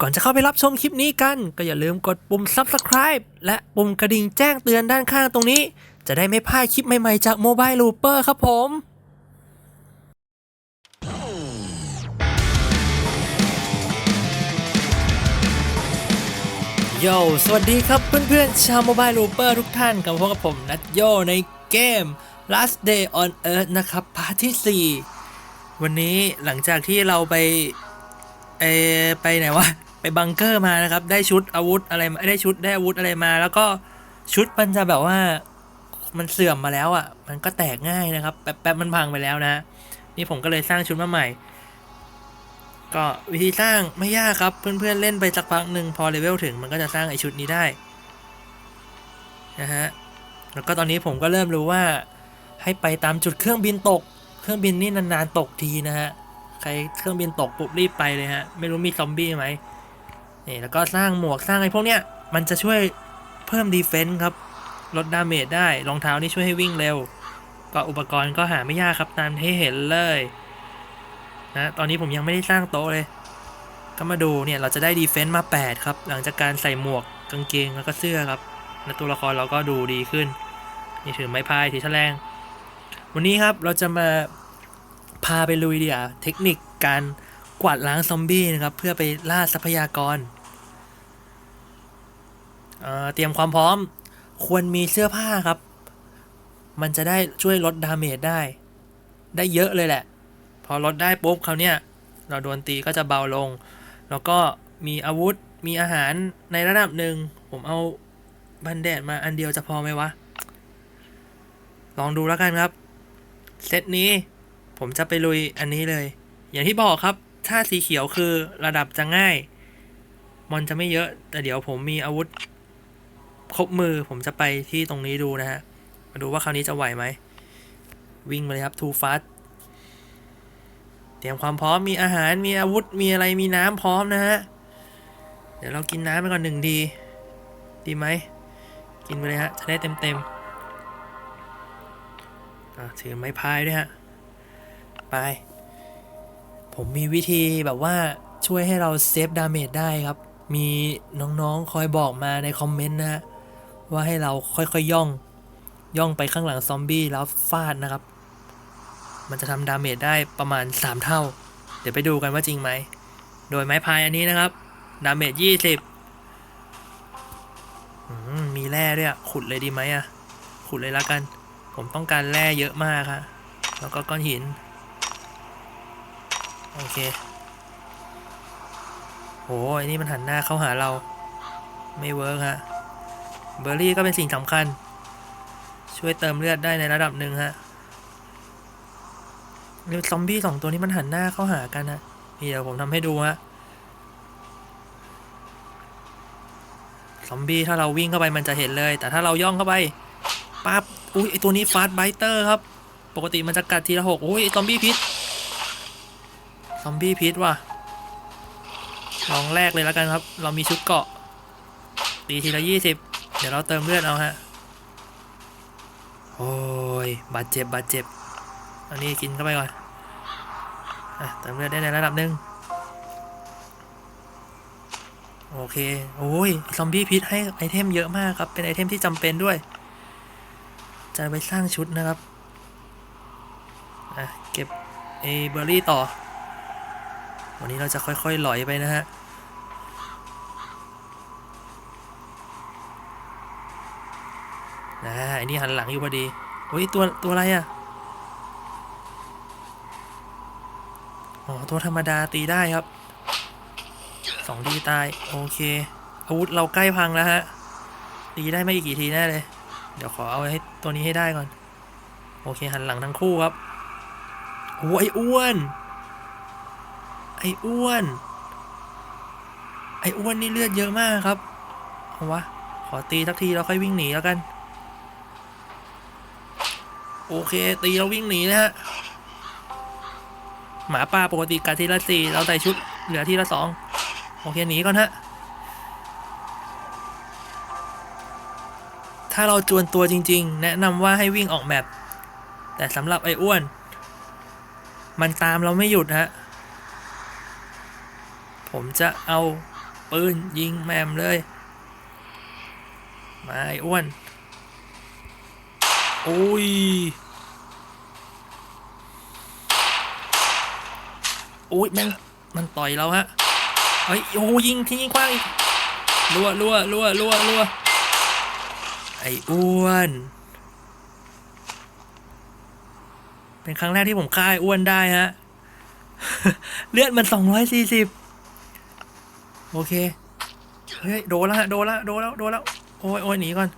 ก่อนจะเข้าไปรับชมคลิปนี้กัน ก็อย่าลืมกดปุ่ม subscribe และปุ่มกระดิ่งแจ้งเตือนด้านข้างตรงนี้ จะได้ไม่พลาดคลิปใหม่ๆจาก Mobile Looper ครับผมโยสวัสดีครับเพื่อนๆ ชาว Mobile Looper ทุกท่านกลับมาพบกับผมนัทโยในเกม Last Day on Earth นะครับพาร์ทที่ 4 วันนี้หลังจากที่เราไปเอไปไหนวะ บังเกอร์มานะครับ ได้ชุดอาวุธอะไรได้ชุดได้อาวุธอะไรมา แล้วก็ชุดมันจะแบบว่ามันเสื่อมมาแล้วอะ่ะ มันก็แตกง่ายนะครับ แป๊บๆมันพังไปแล้วนะ นี่ผมก็เลยสร้างชุดมาใหม่ ก็วิธีสร้างไม่ยากครับ เพื่อนๆเล่นไปสักพักหนึ่งพอเลเวลถึงมันก็จะสร้างไอชุดนี้ได้นะฮะ แล้วก็ตอนนี้ผมก็เริ่มรู้ว่า ให้ไปตามจุดเครื่องบินตก เครื่องบินนี่นานๆตกทีนะฮะ ใครเครื่องบินตกปุ๊บรีบไปเลยฮะ ไม่รู้มีซอมบี้ไหม นี่แล้วก็สร้างหมวกสร้างไอ้พวกเนี้ยมันจะช่วยเพิ่มดีเฟนส์ครับ ลดดาเมจได้รองเท้านี่ช่วยให้วิ่งเร็ว ก็อุปกรณ์ก็หาไม่ยากครับตามที่เห็นเลยนะตอนนี้ผมยังไม่ได้สร้างโต๊ะเลย ก็มาดูเนี่ยเราจะได้ดีเฟนส์มา 8 ครับ หลังจากการใส่หมวกกางเกงแล้วก็เสื้อครับและตัวละครเราก็ดูดีขึ้นนี่ถือไม้พายถือแฉลงวันนี้ครับเราจะมาพาไปลุยเดียเทคนิคการกวาดล้างซอมบี้นะครับ เพื่อไปล่าทรัพยากร เตรียมความพร้อม ควรมีเสื้อผ้าครับ มันจะได้ช่วยลดดาเมจได้ ได้เยอะเลยแหละ พอลดได้ปุ๊บเขาวเนี่ยเราโดนตีก็จะเบาลง แล้วก็มีอาวุธมีอาหารในระดับหนึ่ง ผมเอาบันแดดมาอันเดียวจะพอไหมวะ ลองดูแล้วกันครับ เซตนี้ผมจะไปลุยอันนี้เลย อย่างที่บอกครับ ถ้าสีเขียวคือระดับจะง่าย มอนจะไม่เยอะ แต่เดี๋ยวผมมีอาวุธ ครบมือผมจะไปที่ตรงนี้ดูนะฮะ มาดูว่าคราวนี้จะไหวไหม วิ่งมาเลยครับ too fast เตรียมความพร้อมมีอาหารมีอาวุธมีอะไรมีน้ำพร้อมนะฮะ เดี๋ยวเรากินน้ำไปก่อนหนึ่งดี ดีไหม กินไปเลยฮะ จะได้เต็มเต็มถือไม้พายด้วยฮะ ไป ผมมีวิธีแบบว่าช่วยให้เราเซฟดาเมจได้ครับ มีน้องๆคอยบอกมาในคอมเมนต์นะฮะ ว่าให้เราค่อยๆย่อง ย่องไปข้างหลังซอมบี้แล้วฟาดนะครับ มันจะทำดาเมจได้ประมาณ 3 เท่า เดี๋ยวไปดูกันว่าจริงไหม โดยไม้พายอันนี้นะครับ ดาเมจ20มมีแร่ด้วยขุดเลยดีไหมอะขุดเลยละกัน ผมต้องการแร่เยอะมากครับแล้วก็ก้อนหิน โอเคโหไอ้นี่มันหันหน้าเข้าหาเรา ไม่เวิร์กฮะ เบอร์รี่ก็เป็นสิ่งสำคัญ ช่วยเติมเลือดได้ในระดับหนึ่งฮะนี่ซอมบี้สองตัวนี้มันหันหน้าเข้าหากันฮะนี่เดี๋ยวผมทำให้ดูฮะซอมบี้ถ้าเราวิ่งเข้าไปมันจะเห็นเลย แต่ถ้าเราย่องเข้าไปปั๊บอุ้ยไอตัวนี้ฟาสไบเตอร์ครับ ปกติมันจะกัดทีละหกอุ้ยไอซอมบี้พิษซอมบี้พิษว่ะลองแรกเลยแล้วกันครับ เรามีชุดเกาะตีทีละยี่สิบ เดี๋ยวเราเติมเลือดเอาฮะ โอ้ย บาดเจ็บบาดเจ็บ อันนี้กินเข้าไปก่อนอะเติมเลือดได้ในระดับหนึ่งโอเค โอ้ย ซอมบี้พิษให้ไอเทมเยอะมากครับ เป็นไอเทมที่จำเป็นด้วย จะไปสร้างชุดนะครับ อะ เก็บไอเบอร์รี่ต่อ วันนี้เราจะค่อยๆหลอยไปนะฮะ นะไอ้นี่หันหลังอยู่พอดีโอ้ยตัวตัวอะไรอะ่ะอ๋อตัวธรรมดาตีได้ครับสองทีตาย โอเค อาวุธเราใกล้พังแล้วฮะ ตีได้ไม่อีกี่ทีแน่เลย เดี๋ยวขอเอาให้ตัวนี้ให้ได้ก่อน โอเคหันหลังทั้งคู่ครับโอ้ไอ้อ้วน ไอ้อ้วน ไอ้อ้วนนี่เลือดเยอะมากครับเอาวะ ขอตีสักทีแล้วค่อยวิ่งหนีแล้วกัน โอเค ตีแล้ววิ่งหนีนะฮะ หมาป่าปกติกัดทีละสี่เราใส่ชุดเหลือทีละสองโอเคหนีก่อนฮะ ถ้าเราจวนตัวจริง ๆ แนะนำว่าให้วิ่งออกแมปแต่สำหรับไอ้อ้วน มันตามเราไม่หยุดฮะ ผมจะเอาปืนยิงแมมเลย มาไอ้อ้วน โอ้ย โอ้ยแม่งมันต่อยเราฮะ เฮ้ยโอ้ยิงทิ้งกว้างอีกรัวรัวรัวรัวรัวไอ้อ้วน เป็นครั้งแรกที่ผมฆ่าไอ้อ้วนได้ฮะ เลือดมันสองร้อยสี่สิบโอเค เฮ้ย โดนแล้วฮะ โดนแล้ว โดนแล้ว โดนแล้ว โอ้ยโอ้ยหนีก่อน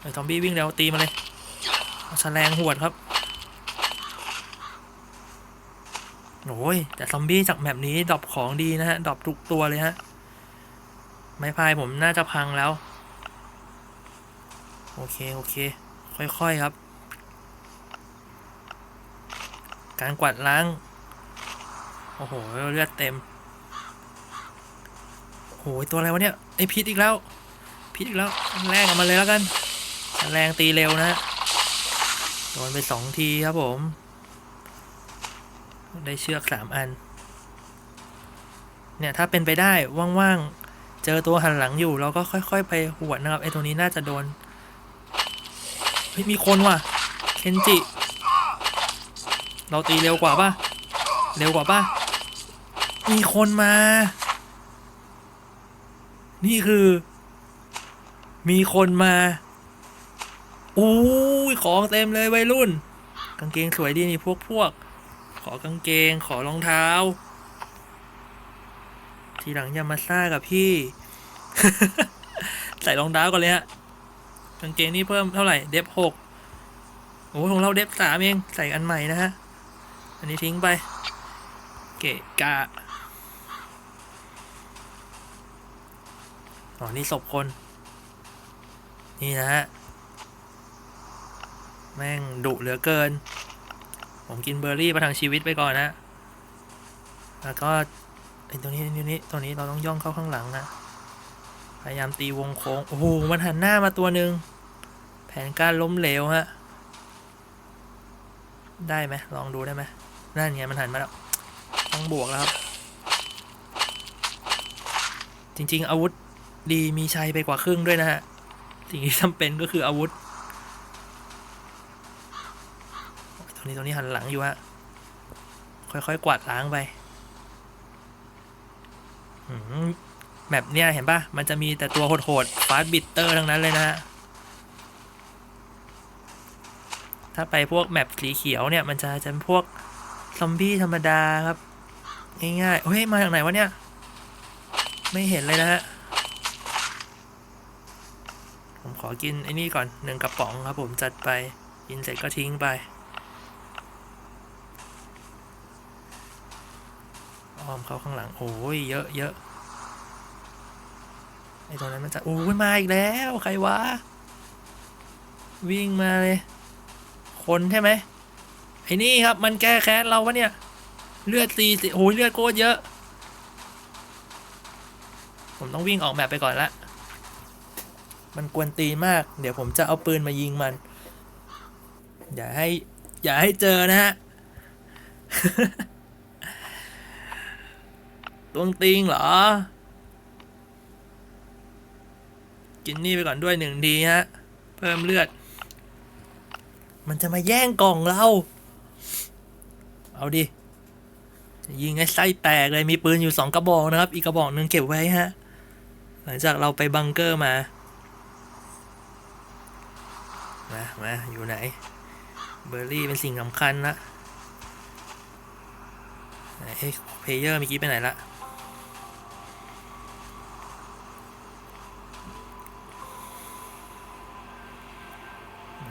ไอ้ซอมบี้วิ่งแล้วตีมาเลย แฉลงหวดครับโอ้ยแต่ซอมบี้จากแมปนี้ดรอปของดีนะฮะดรอปทุกตัวเลยฮะ ไม้พายผมน่าจะพังแล้ว โอเค โอเค ค่อย ๆ ครับ การกวาดล้าง โอ้โห เลือดเต็ม โอ้โหตัวอะไรวะเนี่ย ไอพิษอีกแล้ว พิษอีกแล้ว แรงออกมาเลยแล้วกัน แรงตีเร็วนะฮะ โดนไปสองทีครับผม ได้เชือกสามอัน เนี่ยถ้าเป็นไปได้ว่างๆ เจอตัวหันหลังอยู่ เราก็ค่อย ๆ ไปหวดนะครับไอตัวนี้น่าจะโดน เฮ้ย มีคนว่ะ เคนจิ เราตีเร็วกว่าป่ะ เร็วกว่าป่ะ มีคนมา นี่คือ มีคนมา อู้ของเต็มเลยวัยรุ่น กางเกงสวยดีนี่พวกพวก ขอกางเกงขอรองเท้า ทีหลังอย่ามาซ่ากับพี่ ใส่รองเท้าก่อนเลยฮะ กางเกงนี่เพิ่มเท่าไหร่ เดฟหกโอ้ของเราเดฟสามเอง ใส่อันใหม่นะฮะ อันนี้ทิ้งไป เกะกะอ๋อนี่ศพคน นี่นะฮะ แม่งดุเหลือเกิน ผมกินเบอร์รี่ประทังชีวิตไปก่อนนะแล้วก็ไอ้ตัวนี้ตัวนี้ตัวนี้เราต้องย่องเข้าข้างหลังนะ พยายามตีวงโค้ง โอ้โห มันหันหน้ามาตัวหนึ่ง แผนการล้มเหลวฮะ ได้ไหมลองดูได้ไหมนั่นไงมันหันมาแล้ว ต้องบวกแล้วครับ จริงๆ อาวุธดีมีชัยไปกว่าครึ่งด้วยนะฮะ สิ่งที่จำเป็นก็คืออาวุธ ตัว นี้ตัวนี้หันหลังอยู่ฮะ ค่อยๆ กวาดล้างไปหืมแบบเนี้ยเห็นปะมันจะมีแต่ตัวโหดๆฟาสบิตเตอร์ทั้งนั้นเลยนะฮะ ถ้าไปพวกแมปสีเขียวเนี่ย มันจะจะเป็นพวกซอมบี้ธรรมดาครับ ง่ายๆเฮ้ย มาจากไหนวะเนี่ย ไม่เห็นเลยนะฮะ ผมขอกินไอ้นี่ก่อนหนึ่งกระป๋องครับผมจัดไป กินเสร็จก็ทิ้งไป อ้อมเข้าข้างหลัง โอ้ยเยอะเยอะไอตรงนั้นมันจะโอ้ยมาอีกแล้ว ใครวะ วิ่งมาเลย คนใช่ไหมไอ้นี่ครับ มันแก้แค้นเราวะเนี่ย เลือดตีสิโอ้ยเลือดโคตรเยอะ ผมต้องวิ่งออกแมปไปก่อนละ มันกวนตีนมาก เดี๋ยวผมจะเอาปืนมายิงมัน อย่าให้ อย่าให้เจอนะฮะ ตวงติงเหรอ กินนี่ไปก่อนด้วยหนึ่งดีฮะ เพิ่มเลือด มันจะมาแย่งกล่องเรา เอาดิ ยิงให้ไส้แตกเลยมีปืนอยู่สองกระบอกนะครับ อีกกระบอกหนึ่งเก็บไว้ฮะ หลังจากเราไปบังเกอร์มา มา มา อยู่ไหน เบอร์รี่เป็นสิ่งสำคัญนะ เฮ้ยเพลเยอร์เมื่อกี้ไปไหนละ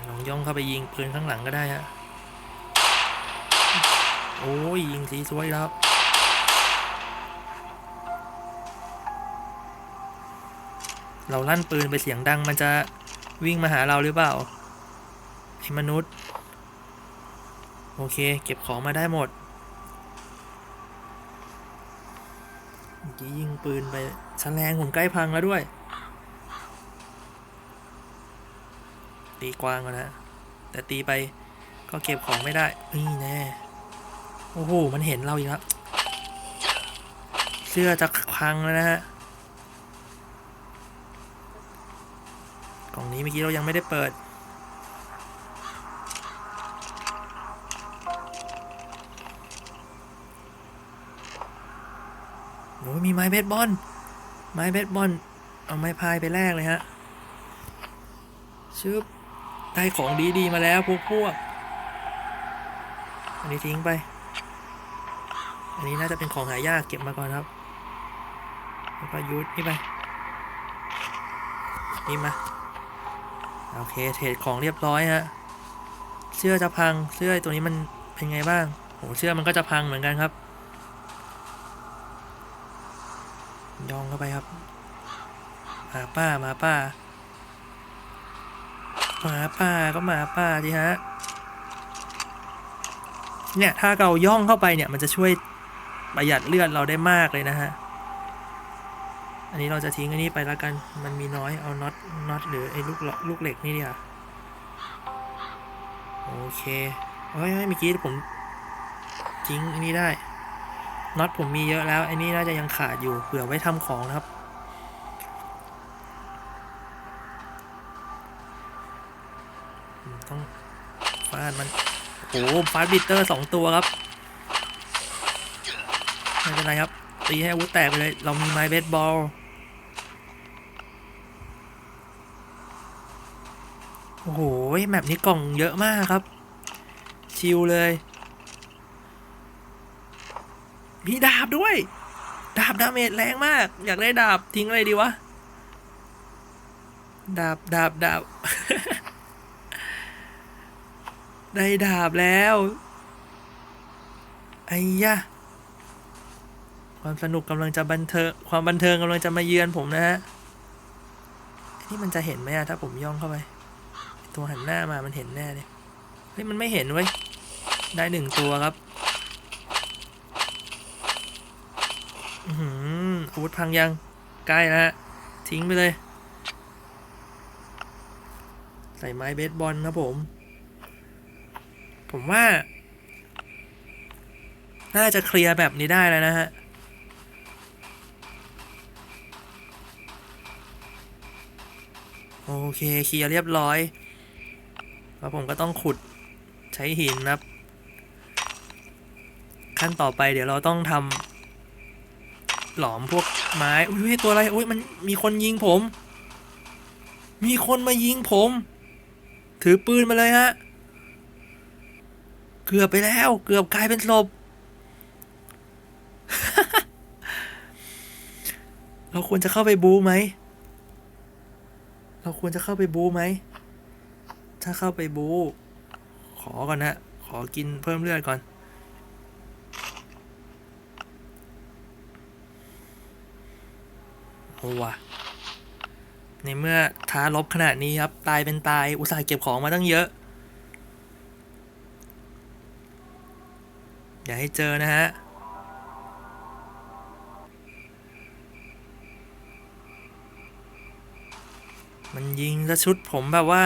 ลองย่องเข้าไปยิงปืนข้างหลังก็ได้ฮะ โอ้ยยิงสีสวยแล้วเราลั่นปืนไปเสียงดังมันจะวิ่งมาหาเราหรือเปล่าไอ้มนุษย์ โอเค เก็บของมาได้หมด กี้ยิงปืนไปแสลงผมใกล้พังแล้วด้วย ตีกวางแล้วนะ แต่ตีไปก็เก็บของไม่ได้นี่แน่ โอ้โห มันเห็นเราอีกแล้ว เสื้อจะพังแล้วนะฮะ กล่องนี้เมื่อกี้เรายังไม่ได้เปิด อ้มีไม้เบสบอล ไม้เบสบอล เอาไม้พายไปแลกเลยฮะ ชึบ ได้ของดีๆมาแล้วพวกพวก อันนี้ทิ้งไป อันนี้น่าจะเป็นของหายากเก็บมาก่อนครับ แล้วก็ยุดนี่ไป นี่มา โอเค เทรดของเรียบร้อยฮะ เสื้อจะพัง เสื้อตัวนี้มันเป็นไงบ้างโหเสื้อมันก็จะพังเหมือนกันครับ ย่องเข้าไปครับหมา ป้าหมาป้าหมาป้าก็หมาป้าดิฮะ เนี่ยถ้าเราย่องเข้าไปเนี่ยมันจะช่วยประหยัดเลือดเราได้มากเลยนะฮะ อันนี้เราจะทิ้งอันนี้ไปแล้วกัน มันมีน้อยเอาน็อตน็อตหรือไอ้ลูกเหลาะลูกเหล็กนี่ดีกว่าโอเคเฮ้ยเมื่อกี้ผมทิ้งอันนี้ได้น็อตผมมีเยอะแล้วอ้นี่น่าจะยังขาดอยู่เผื่อไว้ทำของนะครับาดมันโอ้โหฟาดบิเตอร์สองตัวครับไม่เป็นไรครับ ตีให้อาวุธแตกไปเลย เรามีไม้เบสบอลโอ้โหแมปนี้กล่องเยอะมากครับ ชิลเลย มีดาบด้วย ดาบดาเมจแรงมาก อยากได้ดาบทิ้งอะไรดีวะ ดาบดาบดาบ ได้ดาบแล้วไอ้ยะความสนุกกำลังจะบันเทิงความบันเทิงกำลังจะมาเยือนผมนะฮะนี่มันจะเห็นไหมอะถ้าผมย่องเข้าไป ตัวหันหน้ามามันเห็นแน่เลยเฮ้ยมันไม่เห็นเว้ยได้หนึ่งตัวครับอืออาวุธพังยังใกล้แล้วฮะทิ้งไปเลย ใส่ไม้เบสบอลครับผม ผมว่า น่าจะเคลียร์แบบนี้ได้แล้วนะฮะโอเคเคลียร์เรียบร้อยแล้วผมก็ต้องขุดใช้หินนะครับ ขั้นต่อไปเดี๋ยวเราต้องทำหลอมพวกไม้อุ้ยตัวอะไรอุ้ยมันมีคนยิงผม มีคนมายิงผม ถือปืนมาเลยฮะ เกือบไปแล้ว เกือบกลายเป็นศพเราควรจะเข้าไปบูไหม เราควรจะเข้าไปบูไหม ถ้าเข้าไปบู ขอก่อนนะ ขอกินเพิ่มเลือดก่อน โอ้วะในเมื่อท้าลบขนาดนี้ครับ ตายเป็นตาย อุตส่าห์เก็บของมาตั้งเยอะ อย่าให้เจอนะฮะมันยิงซะชุดผมแบบว่า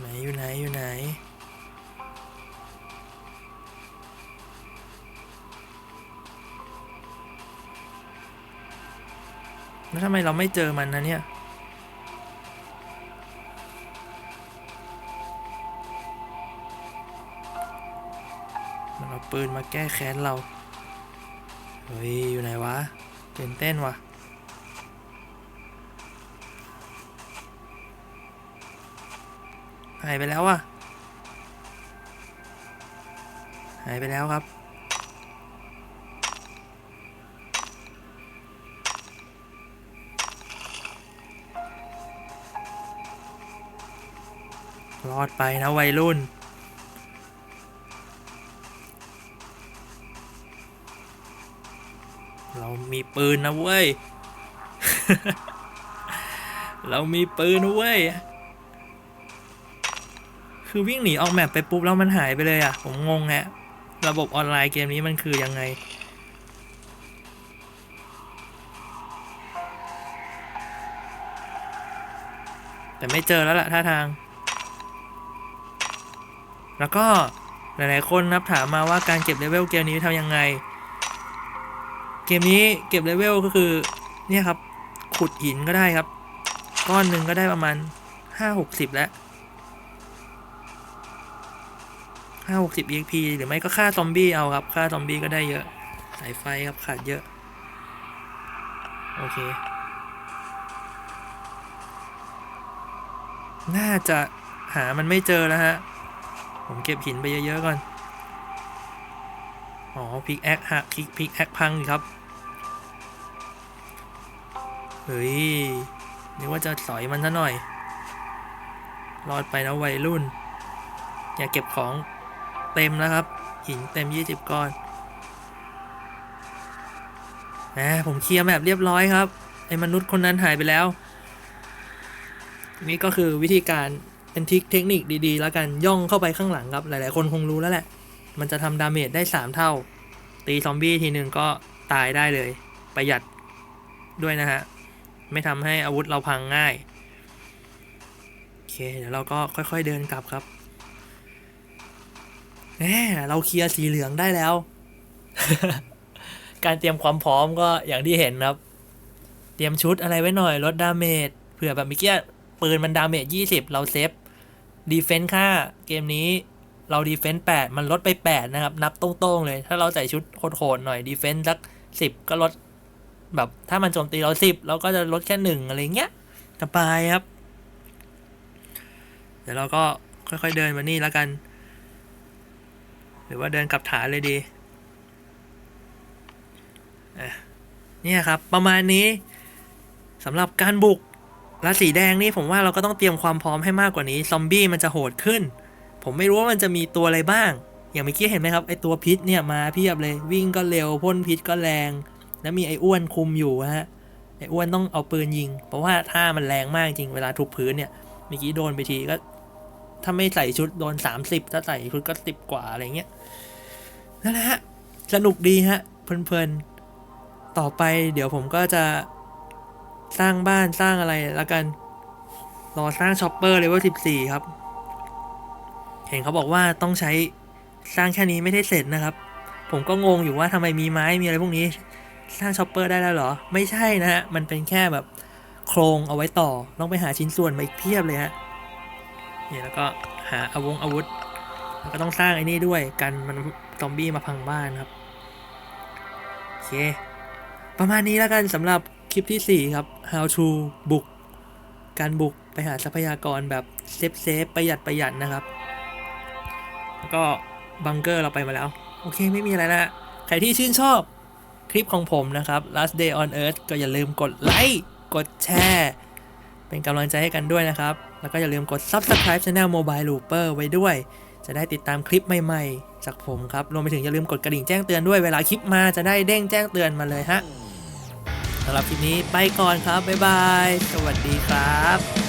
ไหนอยู่ไหนอยู่ไหน แล้วทำไมเราไม่เจอมันนะเนี่ย ปืนมาแก้แค้นเรา เฮ้ย อยู่ไหนวะตื่นเต้นวะหายไปแล้วอะหายไปแล้วครับ รอดไปนะวัยรุ่น เรามีปืนนะเว้ย เรามีปืนนะเว้ย คือวิ่งหนีออกแมปไปปุ๊บแล้วมันหายไปเลยอะ ผมงงฮะ ระบบออนไลน์เกมนี้มันคือยังไงแต่ไม่เจอแล้วล่ะท่าทาง แล้วก็หลายๆคนนับถามมาว่าการเก็บเลเวลเกมนี้ทำยังไง เกมนี้เก็บเลเวลก็คือเนี่ยครับ ขุดหินก็ได้ครับ ก้อนหนึ่งก็ได้ประมาณห้าหกสิบแล้วห้าหกสิบ EXP หรือไม่ก็ฆ่าซอมบี้เอาครับฆ่าซอมบี้ก็ได้เยอะ สายไฟครับขาดเยอะ โอเค น่าจะหามันไม่เจอแล้วฮะ ผมเก็บหินไปเยอะๆก่อน อ๋อพิกแอคหักพิกพิกแอคพังครับ เฮ้ยนึกว่าจะสอยมันซะหน่อย รอดไปนะวัยรุ่น อย่าเก็บของเต็มแล้วครับ หินเต็ม 20 ก้อนแหมผมเคลียร์แบบเรียบร้อยครับ ไอ้มนุษย์คนนั้นหายไปแล้ว นี่ก็คือวิธีการเป็นทิคเทคนิคดีๆ แล้วกันย่องเข้าไปข้างหลังครับ หลายๆ คนคงรู้แล้วแหละ มันจะทำดาเมจได้ 3 เท่า ตีซอมบี้ทีหนึ่งก็ตายได้เลย ประหยัดด้วยนะฮะ ไม่ทำให้อาวุธเราพังง่าย โอเค เดี๋ยวเราก็ค่อยๆเดินกลับครับแหมเราเคลียร์สีเหลืองได้แล้ว การเตรียมความพร้อมก็อย่างที่เห็นครับ เตรียมชุดอะไรไว้หน่อยลดดาเมจเผื่อแบบเมื่อกี้ปืนมันดาเมจ20 เราเซฟดีเฟนซ์ค่าเกมนี้ เราดีเฟนซ์8มันลดไป8นะครับ นับตรงๆเลย ถ้าเราใส่ชุดโหดๆหน่อยดีเฟนซ์สัก10ก็ลด แบบถ้ามันโจมตีเรา10เราก็จะลดแค่หนึ่งอะไรเงี้ยสบายครับ เดี๋ยวเราก็ค่อยๆเดินมานี่แล้วกัน หรือว่าเดินกลับฐานเลยดีเนี่ยครับ ประมาณนี้สำหรับการบุกและสีแดงนี่ผมว่าเราก็ต้องเตรียมความพร้อมให้มากกว่านี้ ซอมบี้มันจะโหดขึ้น ผมไม่รู้ว่ามันจะมีตัวอะไรบ้าง อย่างเมื่อกี้เห็นไหมครับไอตัวพิษเนี่ยมาเพียบเลยวิ่งก็เร็วพ่นพิษก็แรง แล้วมีไออ้วนคุมอยู่ฮะไออ้วนต้องเอาปืนยิง เพราะว่าท่ามันแรงมากจริงเวลาทุบพื้นเนี่ยเมื่อกี้โดนไปทีก็ถ้าไม่ใส่ชุดโดน 30 ถ้าใส่ชุดก็สิบกว่าอะไรเงี้ยนั่นแหละฮะสนุกดีฮะเพลินๆต่อไปเดี๋ยวผมก็จะสร้างบ้านสร้างอะไรแล้วกันรอสร้างช็อปเปอร์เลเวล14 ครับ ห็นเขาบอกว่าต้องใช้สร้างแค่นี้ไม่ได้เสร็จนะครับ ผมก็งงอยู่ว่าทำไมมีไม้มีอะไรพวกนี้สร้างช็อปเปอร์ได้แล้วเหรอ ไม่ใช่นะฮะ มันเป็นแค่แบบโครงเอาไว้ต่อ ต้องไปหาชิ้นส่วนมาอีกเพียบเลยฮะนี่แล้วก็หาอาวงอาวุธ แล้วก็ต้องสร้างไอ้นี่ด้วยกันมันซอมบี้มาพังบ้านครับโอเค ประมาณนี้แล้วกันสำหรับคลิปที่ 4 ครับ how to บุก การบุกไปหาทรัพยากรแบบเซฟเซฟประหยัดประหยัดนะครับ ก็บังเกอร์เราไปมาแล้ว โอเคไม่มีอะไรแล้วฮะใครที่ชื่นชอบคลิปของผมนะครับ last day on earth ก็อย่าลืมกดไลค์กดแชร์เป็นกำลังใจให้กันด้วยนะครับ แล้วก็อย่าลืมกด subscribe channel mobile looper ไว้ด้วย จะได้ติดตามคลิปใหม่ๆ จากผมครับ รวมไปถึงอย่าลืมกดกระดิ่งแจ้งเตือนด้วยเวลาคลิปมาจะได้เด้งแจ้งเตือนมาเลยฮะสำหรับคลิปนี้ไปก่อนครับ บ๊ายบาย สวัสดีครับ